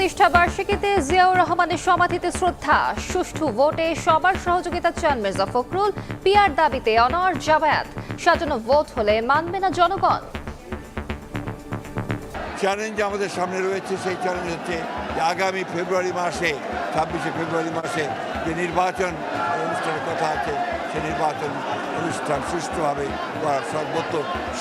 প্রতিষ্ঠা বার্ষিকীতে জিয়াউর রহমানের সমাধিতে শ্রদ্ধা। সুষ্ঠু ভোটে সবার সহযোগিতা চান মির্জা ফখরুল। পিয়ার দাবিতে অনর জামায়াত। সাজানো ভোট হলে মানবে না জনগণ। চ্যালেঞ্জ আমাদের সামনে রয়েছে সেই চ্যালেঞ্জ হচ্ছে আগামী ফেব্রুয়ারি মাসে ছাব্বিশে ফেব্রুয়ারি মাসে যে নির্বাচন অনুষ্ঠানের কথা আছে সেই নির্বাচন অনুষ্ঠান সুষ্ঠুভাবে করার সর্বোচ্চ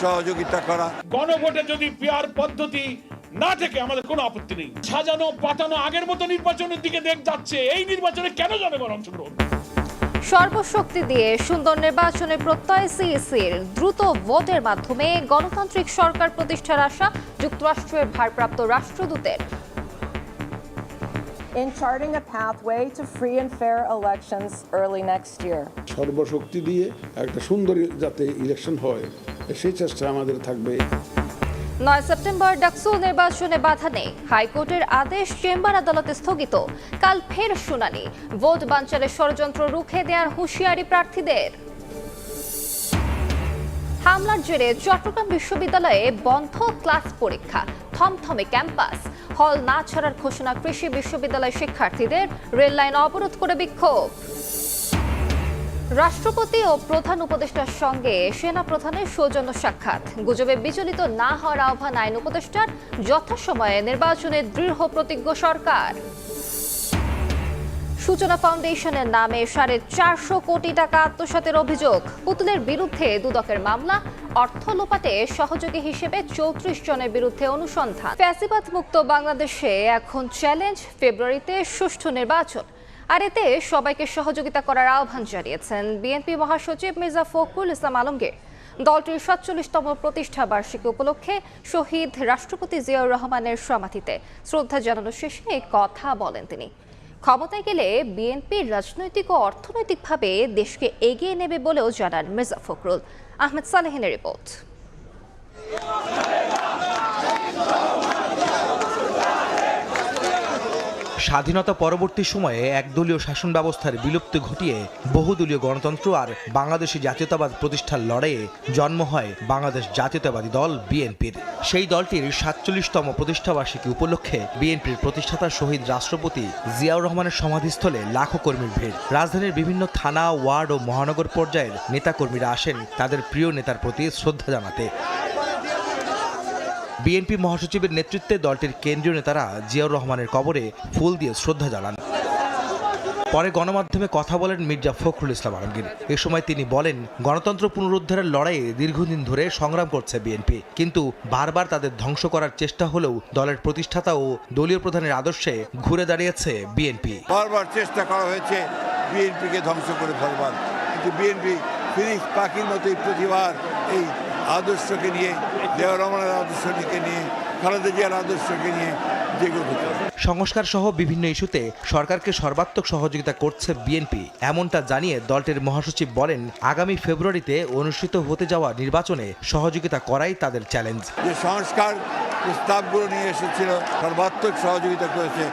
সহযোগিতা করা। গণভোটে যদি পিয়ার পদ্ধতি না থেকে আমাদের কোনো আপত্তি নেই। সাজানো পাতানো আগের মতো নির্বাচনের দিকে দেখ যাচ্ছে। এই নির্বাচনে কেন জনগণ অংশগ্রহণ? সর্বশক্তি দিয়ে সুন্দর নির্বাচনের প্রত্যয় সিইসির দ্রুত ভোটের মাধ্যমে গণতান্ত্রিক সরকার প্রতিষ্ঠার আশা যুক্তরাষ্ট্রের ভারপ্রাপ্ত রাষ্ট্রদূতের। In charting a pathway to free and fair elections early next year. সর্বশক্তি দিয়ে একটা সুন্দর যাতে ইলেকশন হয় সেই চেষ্টা আমাদের থাকবে। নয় সেপ্টেম্বর ডাকসু নির্বাচনে বাধা নেই। হাইকোর্টের আদেশ চেম্বার আদালতে স্থগিত। কাল ফের শুনানি। ভোট বাঞ্চালের ষড়যন্ত্র রুখে দেওয়ার হুঁশিয়ারি প্রার্থীদের। হামলার জেরে চট্টগ্রাম বিশ্ববিদ্যালয়ে বন্ধ ক্লাস পরীক্ষা, থমথমে ক্যাম্পাস। হল না ছাড়ার ঘোষণা কৃষি বিশ্ববিদ্যালয় শিক্ষার্থীদের। রেল লাইন অবরোধ করে বিক্ষোভ। রাষ্ট্রপতি ও প্রধান উপদেষ্টার সঙ্গে সেনা প্রধানের সৌজন্য সাক্ষাৎ। গুজবে বিচলিত না হওয়ার আহ্বান আইন উপদেষ্টার যথাসময়ে নির্বাচনে দৃঢ় প্রতিজ্ঞ সরকার। সূচনা ফাউন্ডেশনের নামে সাড়ে চারশো কোটি টাকা আত্মসাতের অভিযোগ। পুতুলের বিরুদ্ধে দুদকের মামলা, অর্থ লোপাটে সহযোগী হিসেবে চৌত্রিশ জনের বিরুদ্ধে অনুসন্ধান। ফ্যাসিবাদ মুক্ত বাংলাদেশে এখন চ্যালেঞ্জ, ফেব্রুয়ারিতে সুষ্ঠু নির্বাচন। আর এতে সবাইকে সহযোগিতা করার আহ্বান জানিয়েছেন বিএনপি মহাসচিব মির্জা ফখরুল ইসলাম আলমগীর। দলটির সাতচল্লিশতম প্রতিষ্ঠা বার্ষিকী উপলক্ষে শহীদ রাষ্ট্রপতি জিয়াউর রহমানের সমাধিতে শ্রদ্ধা জানানো শেষে কথা বলেন তিনি। ক্ষমতায় গেলে বিএনপি রাজনৈতিক ও অর্থনৈতিকভাবে দেশকে এগিয়ে নেবে বলেও জানান মির্জা ফখরুল। আহমেদ সালেহিনের রিপোর্ট। স্বাধীনতা পরবর্তী সময়ে একদলীয় শাসন ব্যবস্থার বিলুপ্তি ঘটিয়ে বহুদলীয় গণতন্ত্র আর বাংলাদেশি জাতীয়তাবাদ প্রতিষ্ঠার লড়াইয়ে জন্ম হয় বাংলাদেশ জাতীয়তাবাদী দল বিএনপির। সেই দলটির সাতচল্লিশতম প্রতিষ্ঠাবার্ষিকী উপলক্ষে বিএনপির প্রতিষ্ঠাতা শহীদ রাষ্ট্রপতি জিয়াউর রহমানের সমাধিস্থলে লাখো কর্মীর ভিড়। রাজধানীর বিভিন্ন থানা, ওয়ার্ড ও মহানগর পর্যায়ের নেতাকর্মীরা আসেন তাদের প্রিয় নেতার প্রতি শ্রদ্ধা জানাতে। বিএনপি মহাসচিবের নেতৃত্বে দলটির কেন্দ্রীয় নেতারা জিয়াউর রহমানের কবরে ফুল দিয়ে শ্রদ্ধা জানান। পরে গণমাধ্যমে কথা বলেন মির্জা ফখরুল ইসলাম আলমগীর। এ সময় তিনি বলেন, গণতন্ত্র পুনরুদ্ধারের লড়াইয়ে দীর্ঘদিন ধরে সংগ্রাম করছে বিএনপি। কিন্তু বারবার তাদের ধ্বংস করার চেষ্টা হলেও দলের প্রতিষ্ঠাতা ও দলীয় প্রধানের আদর্শে ঘুরে দাঁড়িয়েছে বিএনপি। বারবার চেষ্টা করা হয়েছে বিএনপিকে ধ্বংস করে ফেলবার। কিন্তু বিএনপি ফিনিক্স পাখির মতোই প্রতিবার এই আদর্শকে নিয়ে দেওয়া রহমানের আদর্শকে নিয়ে খালেদা জিয়ার আদর্শকে নিয়ে সংস্কার সহ বিভিন্ন ইস্যুতে সরকারকে সর্বাত্মক সহযোগিতা করছে বিএনপি। এমনটা জানিয়ে দলটির মহাসচিব বলেন, আগামী ফেব্রুয়ারিতে অনুষ্ঠিত হতে যাওয়া নির্বাচনে সহযোগিতা করাই তাদের চ্যালেঞ্জ। যে সংস্কার প্রস্তাবগুলো নিয়ে এসেছিল, সর্বাত্মক সহযোগিতা করেছে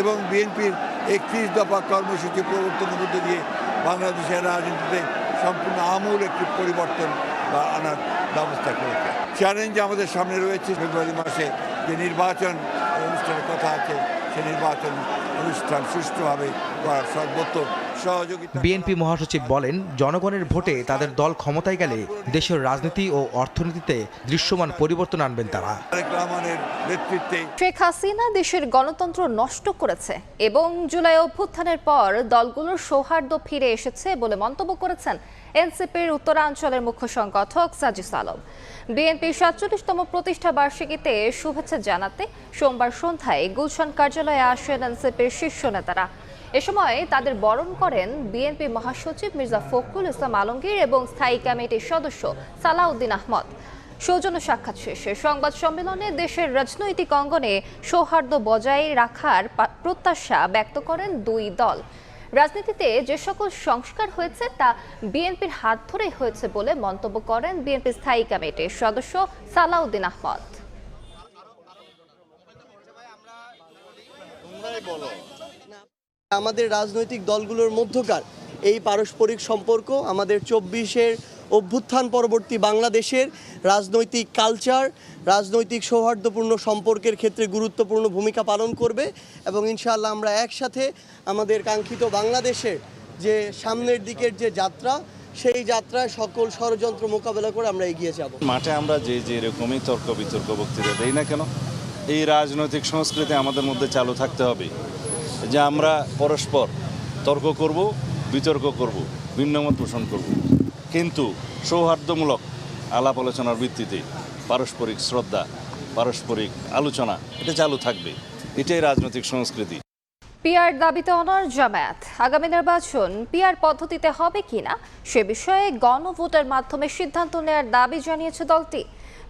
এবং বিএনপির একত্রিশ দফা কর্মসূচি প্রবর্তনের মধ্যে দিয়ে বাংলাদেশের রাজনীতিতে সম্পূর্ণ আমূল একটি পরিবর্তন বা আনার ব্যবস্থা করেছে। চ্যালেঞ্জ আমাদের সামনে রয়েছে ফেব্রুয়ারি মাসে যে নির্বাচন অনুষ্ঠানের কথা আছে সেই নির্বাচন অনুষ্ঠান সুষ্ঠুভাবে করার সর্বোচ্চ সহযোগিতা বিএনপি মহাসচিব বলেন জনগণের ভোটে তাদের দল ক্ষমতায় গেলে দেশের রাজনীতি ও অর্থনীতিতে দৃশ্যমান পরিবর্তন আনবেন তারা। নেতৃত্বে শেখ হাসিনা দেশের গণতন্ত্র নষ্ট করেছে এবং জুলাই অভ্যুত্থানের পর দলগুলোর সৌহার্দ্য ফিরে এসেছে বলে মন্তব্য করেছেন এনসিপির উত্তরাঞ্চলের মুখ্য সংগঠক সাজিস আলম। বিএনপির সাতচল্লিশতম প্রতিষ্ঠা বার্ষিকীতে শুভেচ্ছা জানাতে সোমবার সন্ধ্যায় গুলশান কার্যালয়ে আসেন এনসিপির শীর্ষ নেতারা। এ সময় তাদের বরণ করেন বিএনপি মহাসচিব মির্জা ফখরুল ইসলাম আলমগীর এবং স্থায়ী কমিটির সদস্য সালাউদ্দিন আহমদ। সৌজন্য সাক্ষাৎ শেষে সংবাদ সম্মেলনে দেশের রাজনৈতিক অঙ্গনে সৌহার্দ্য বজায় রাখার প্রত্যাশা ব্যক্ত করেন দুই দল। রাজনীতিতে যে সকল সংস্কার হয়েছে তা বিএনপির হাত ধরে হয়েছে বলে মন্তব্য করেন বিএনপি স্থায়ী কমিটির সদস্য সালাউদ্দিন আহমদ। আমাদের রাজনৈতিক দলগুলোর মধ্যকার এই পারস্পরিক সম্পর্ক আমাদের চব্বিশের অভ্যুত্থান পরবর্তী বাংলাদেশের রাজনৈতিক কালচার, রাজনৈতিক সৌহার্দ্যপূর্ণ সম্পর্কের ক্ষেত্রে গুরুত্বপূর্ণ ভূমিকা পালন করবে এবং ইনশাআল্লাহ আমরা একসাথে আমাদের কাঙ্ক্ষিত বাংলাদেশের যে সামনের দিকের যে যাত্রা, সেই যাত্রায় সকল ষড়যন্ত্র মোকাবেলা করে আমরা এগিয়ে যাব। মাঠে আমরা যে যে রকমই তর্ক বিতর্ক বক্তৃতা দেই না কেন, এই রাজনৈতিক সংস্কৃতি আমাদের মধ্যে চালু থাকতে হবে যে আমরা পরস্পর তর্ক করব, বিতর্ক করব, ভিন্নমত পোষণ করব। কিন্তু সৌহার্দ্যমূলক আলাপ আলোচনার ভিত্তিতে পারস্পরিক শ্রদ্ধা, পারস্পরিক আলোচনা এটা চালু থাকবে। এটাই রাজনৈতিক সংস্কৃতি। পিআর দাবিতে অনর জামায়াত। আগামী নির্বাচন পিআর পদ্ধতিতে হবে কিনা, সে বিষয়ে গণভোটের মাধ্যমে সিদ্ধান্ত নেওয়ার দাবি জানিয়েছে দলটি।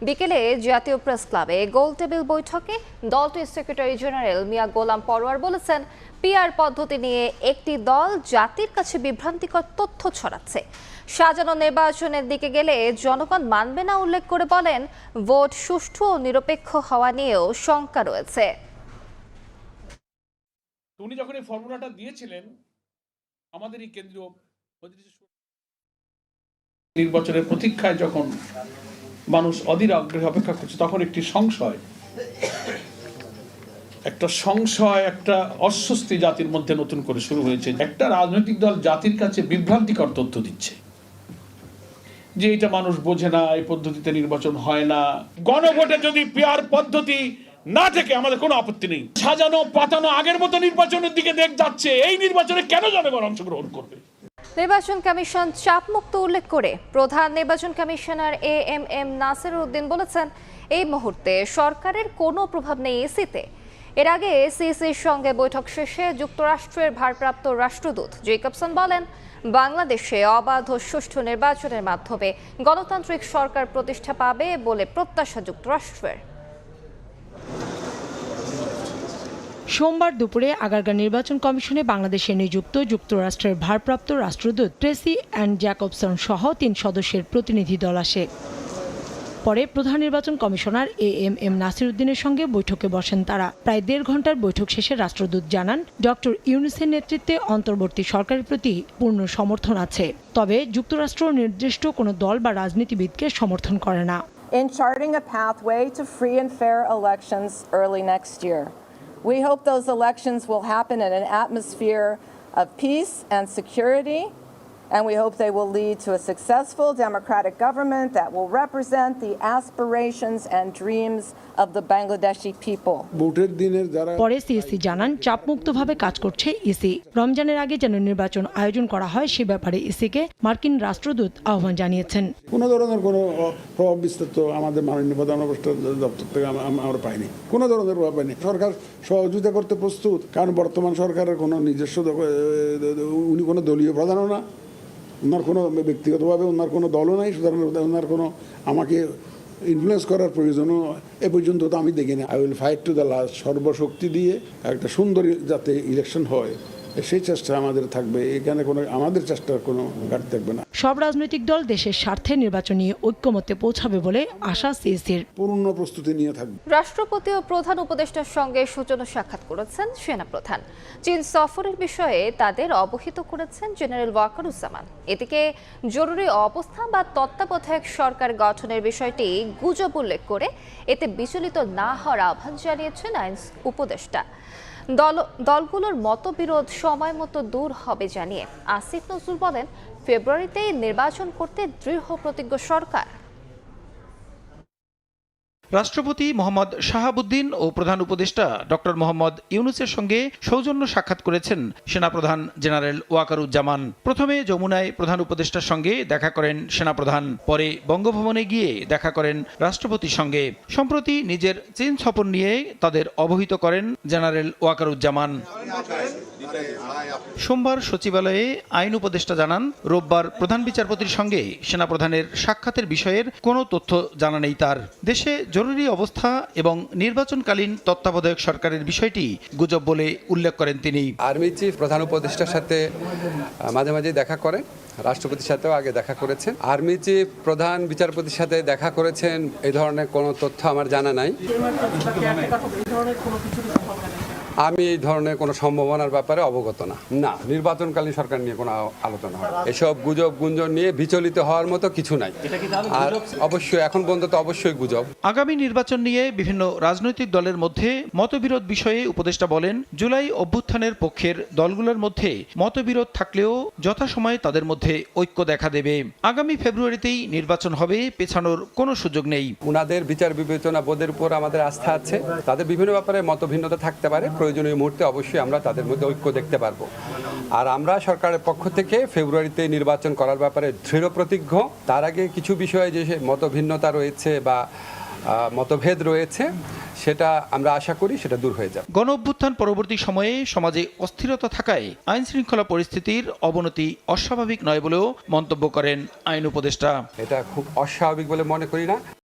বিকেলে জাতীয় প্রেস ক্লাবে গোল টেবিল বৈঠকে দলটির সেক্রেটারি জেনারেল মিয়া গোলাম পরোয়ার বলেছেন, পিআর পদ্ধতি নিয়ে একটি দল জাতির কাছে বিভ্রান্তিকর তথ্য ছড়াচ্ছে। সাজানো নির্বাচনের দিকে গেলে জনগণ মানবে না উল্লেখ করে বলেন, ভোট সুষ্ঠু ও নিরপেক্ষ হওয়া নিয়েও শঙ্কা রয়েছে। উনি যখন এই ফর্মুলাটা দিয়েছিলেন, আমাদের এই কেন্দ্রীয় নির্বাচনের প্রতীক্ষায় যখন মানুষ অধীর আগ্রহে অপেক্ষা করছে, তখন একটি সংশয়। একটা সংশয়, একটা অস্বস্তি জাতির মধ্যে নতুন করে শুরু হয়েছে। একটা রাজনৈতিক দল জাতির কাছে বিভ্রান্তিকর তথ্য দিচ্ছে। যে এটা মানুষ বোঝে না, এই পদ্ধতিতে নির্বাচন হয় না। গণভোটে যদি পিয়ার পদ্ধতি না থেকে আমাদের কোনো আপত্তি নেই। সাজানো, পাতানো আগের মতো নির্বাচনের দিকে দেখ যাচ্ছে। এই নির্বাচনে কেন জনগণ অংশগ্রহণ করবে? নির্বাচন কমিশন চাপমুক্ত উল্লেখ করে প্রধান নির্বাচন commissioner A M M Nasir Uddin বলেছেন, এই মুহূর্তে সরকারের কোনো প্রভাব নেই এসিতে। এর আগে এসিসির সঙ্গে বৈঠক শেষে যুক্তরাষ্ট্রের ভারপ্রাপ্ত রাষ্ট্রদূত জেকবসন বলেন, বাংলাদেশে অবাধ ও সুষ্ঠু নির্বাচনের মাধ্যমে গণতান্ত্রিক সরকার প্রতিষ্ঠা পাবে বলে প্রত্যাশা যুক্তরাষ্ট্রের। সোমবার দুপুরে আগারগা নির্বাচন কমিশনে বাংলাদেশে নিযুক্ত যুক্তরাষ্ট্রের ভারপ্রাপ্ত রাষ্ট্রদূত ট্রেসি অ্যান্ড জ্যাকবসন সহ তিন সদস্যের প্রতিনিধি দল আসে। পরে প্রধান নির্বাচন কমিশনার এ এম এম নাসিরুদ্দিনের সঙ্গে বৈঠকে বসেন তারা। প্রায় দেড় ঘণ্টার বৈঠক শেষে রাষ্ট্রদূত জানান, ডক্টর ইউনুসের নেতৃত্বে অন্তর্বর্তী সরকারের প্রতি পূর্ণ সমর্থন আছে। তবে যুক্তরাষ্ট্র নির্দিষ্ট কোনো দল বা রাজনীতিবিদকে সমর্থন করে না। In charting a pathway to free and fair elections early next year. We hope those elections will happen in an atmosphere of peace and security, and we hope they will lead to a successful democratic government that will represent the aspirations and dreams of the Bangladeshi people. ভোটের দিনের যারা পরে CSC জানান চাপমুক্তভাবে কাজ করছে EC. রমজানের আগে যেন নির্বাচন আয়োজন করা হয় সে ব্যাপারে ইসিকে মার্কিন রাষ্ট্রদূত আহ্বান জানিয়েছেন। কোনো ধরনের কোনো প্রভাব বিস্তার তো আমাদের মাননীয় প্রধান দপ্তর থেকে আম- আম- আমরা পাইনি। কোনো ধরনের প্রভাব পাইনি। সরকার সহযোগিতা করতে প্রস্তুত কারণ বর্তমান সরকারের কোনো নিজস্ব উনি কোনো দলীয় প্রধানও না। ওনার কোনো ব্যক্তিগতভাবে ওনার কোনো দলও নাই, সুতরাং ওনার কোনো আমাকে ইনফ্লুয়েন্স করার প্রয়োজনও এ পর্যন্ত তো আমি দেখিনি। I will fight to the last সর্বশক্তি দিয়ে একটা সুন্দর যাতে ইলেকশন হয়। সেই চেষ্টা আমাদের থাকবে। এখানে কোনো আমাদের চেষ্টার কোনো ঘাটতি থাকবে না। সব রাজনৈতিক দল দেশের স্বার্থে নির্বাচনী ঐক্যমতে পৌঁছাবে বলে আশা সিএসির পূর্ণ প্রস্তুতি নিয়ে থাকবে। রাষ্ট্রপতি ও প্রধান উপদেষ্টার সঙ্গে সূচনা সাক্ষাৎ করেছেন সেনাপ্রধান। চীন সফরের বিষয়ে তাদের অবহিত করেছেন জেনারেল ওয়াকার ওয়াকারুজ্জামান। এদিকে জরুরি অবস্থা বা তত্ত্বাবধায়ক সরকার গঠনের বিষয়টি গুজব উল্লেখ করে এতে বিচলিত না হওয়ার আহ্বান জানিয়েছেন আইন উপদেষ্টা। দল, দলগুলোর মতবিরোধ সময় মতো দূর হবে জানিয়ে। আসিফ নজরুল বলেন, ফেব্রুয়ারিতেই নির্বাচন করতে দৃঢ় প্রতিজ্ঞ সরকার। রাষ্ট্রপতি মোহাম্মদ শাহাবুদ্দিন ও প্রধান উপদেষ্টা ডক্টর মোহাম্মদ ইউনুসের সঙ্গে সৌজন্য সাক্ষাৎ করেছেন সেনাপ্রধান জেনারেল ওয়াকারুজ্জামান। প্রথমে যমুনায় প্রধান উপদেষ্টার সঙ্গে দেখা করেন সেনাপ্রধান, পরে বঙ্গভবনে গিয়ে দেখা করেন রাষ্ট্রপতির সঙ্গে। সম্প্রতি নিজের চীন সফর নিয়ে তাদের অবহিত করেন জেনারেল ওয়াকারুজ্জামান। সোমবার সচিবালয়ে আইন উপদেষ্টা জানান, রোববার প্রধান বিচারপতির সঙ্গে সেনাপ্রধানের সাক্ষাতের বিষয়ের কোনো তথ্য জানা নেই তার। দেশে জরুরি অবস্থা এবং নির্বাচনকালীন তত্ত্বাবধায়ক সরকারের বিষয়টি গুজব বলে উল্লেখ করেন তিনি। আর্মি চিফ, প্রধান উপদেষ্টার সাথে মাঝে মাঝে দেখা করেন রাষ্ট্রপতির সাথেও আগে দেখা করেছেন। আর্মি চিফ, প্রধান বিচারপতির সাথে দেখা করেছেন এই ধরনের কোনো তথ্য আমার জানা নাই। আমি এই ধরনের কোনো সম্ভাবনার ব্যাপারে অবগত না। না নির্বাচনকালীন সরকার নিয়ে কোনো আলোচনা হয় এসব গুজব গুঞ্জন নিয়ে বিচলিত হওয়ার মতো কিছু নাই। আর অবশ্যই এখন পর্যন্ত তো অবশ্যই গুজব। আগামী নির্বাচন নিয়ে বিভিন্ন রাজনৈতিক দলের মধ্যে মতবিরোধ বিষয়ে উপদেষ্টা বলেন জুলাই অভ্যুত্থানের পক্ষের দলগুলোর মধ্যে মতবিরোধ থাকলেও যথাসময়ে তাদের মধ্যে ঐক্য দেখা দেবে। আগামী ফেব্রুয়ারিতেই নির্বাচন হবে পেছানোর কোনো সুযোগ নেই। উনাদের বিচার বিবেচনা বোধের উপর আমাদের আস্থা আছে। তাদের বিভিন্ন ব্যাপারে মতভিন্নতা থাকতে পারে। প্রয়োজনীয় মুহূর্তে অবশ্যই আমরা তাদের মধ্যে ঐক্য দেখতে পারব। আর আমরা সরকারের পক্ষ থেকে ফেব্রুয়ারিতে নির্বাচন করার ব্যাপারে দৃঢ় প্রতিজ্ঞ। তার আগে কিছু বিষয়ে যে মতভিন্নতা রয়েছে বা মতভেদ রয়েছে সেটা আমরা আশা করি সেটা দূর হয়ে যাবে। গণ অভ্যুত্থান পরবর্তী সময়ে সমাজে অস্থিরতা থাকায় আইন শৃঙ্খলা পরিস্থিতির অবনতি অস্বাভাবিক নয় বলেও মন্তব্য করেন আইন উপদেষ্টা। এটা খুব অস্বাভাবিক বলে মনে করি না।